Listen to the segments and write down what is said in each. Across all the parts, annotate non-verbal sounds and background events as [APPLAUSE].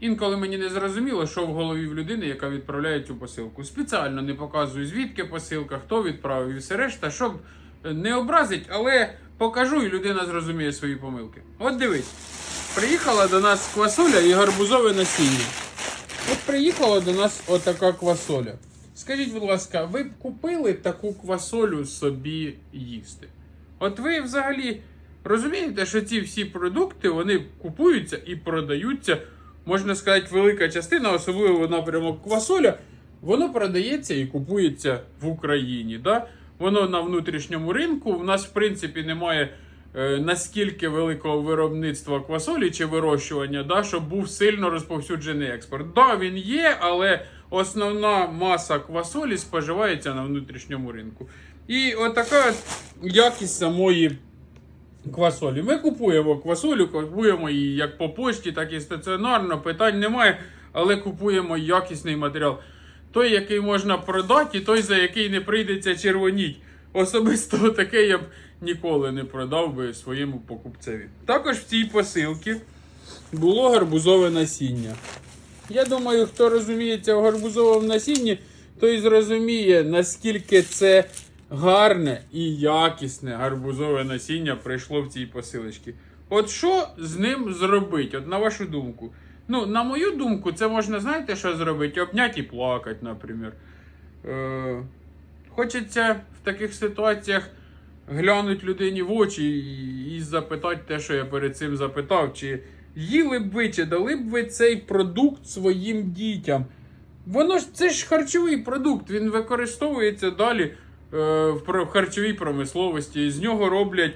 Інколи мені не зрозуміло, що в голові в людини, яка відправляє цю посилку. Спеціально не показую, звідки посилка, хто відправив і все решта, щоб не образить, але покажу, і людина зрозуміє свої помилки. От дивись, приїхала до нас квасоля і гарбузове насіння. От приїхала до нас отака квасоля. Скажіть, будь ласка, ви б купили таку квасолю собі їсти? От ви взагалі розумієте, що ці всі продукти вони купуються і продаються, можна сказати, велика частина, особливо напрямок квасоля, воно продається і купується в Україні. Да? Воно на внутрішньому ринку. У нас, в принципі, немає е, наскільки великого виробництва квасолі чи вирощування, да, щоб був сильно розповсюджений експорт. Да, він є, але основна маса квасолі споживається на внутрішньому ринку. І отака якість самої квасолі. Ми купуємо квасолю, купуємо її як по пошті, так і стаціонарно, питань немає, але купуємо якісний матеріал. Той, який можна продати, і той, за який не прийдеться червоніть. Особисто [LAUGHS] таке я б ніколи не продав би своєму покупцеві. Також в цій посилці було гарбузове насіння. Я думаю, хто розуміється в гарбузовому насінні, той зрозуміє, наскільки це гарне і якісне гарбузове насіння прийшло в цій посилочці. От що з ним зробити? От на вашу думку. Ну, на мою думку, це можна, знаєте, що зробити? Обняти і плакати, наприклад. Е, хочеться в таких ситуаціях глянути людині в очі і, і запитати те, що я перед цим запитав. Чи їли б ви, чи дали б ви цей продукт своїм дітям? Воно ж це ж харчовий продукт, він використовується далі в харчовій промисловості. З нього роблять,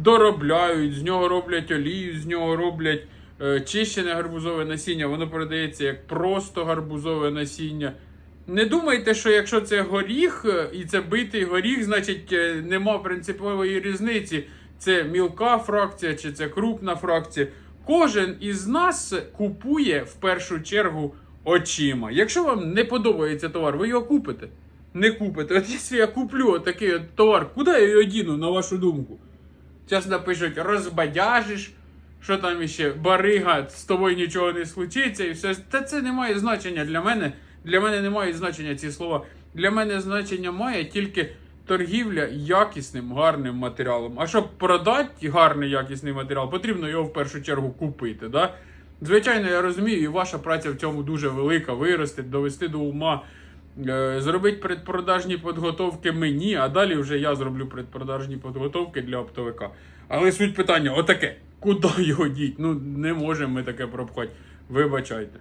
доробляють, з нього роблять олію, з нього роблять е, чищене гарбузове насіння. Воно продається як просто гарбузове насіння. Не думайте, що якщо це горіх е, і це битий горіх, значить е, нема принципової різниці. Це мілка фракція чи це крупна фракція. Кожен із нас купує в першу чергу очима. Якщо вам не подобається товар, ви його купите. Не купите. От якщо я куплю такий от товар, куди я його діну, на вашу думку? Зараз напишуть, розбадяжиш, що там іще, барига, з тобою нічого не случиться, і все. Та це не має значення для мене. Для мене не мають значення ці слова. Для мене значення має тільки торгівля якісним, гарним матеріалом. А щоб продати гарний якісний матеріал, потрібно його в першу чергу купити. Да? Звичайно, я розумію, і ваша праця в цьому дуже велика, вирости, довести до ума. Е, Зробити предпродажні підготовки мені, а далі вже я зроблю предпродажні підготовки для оптовика. Але суть питання: отаке. Куди його діть? Ну не можемо ми таке пропхати. Вибачайте.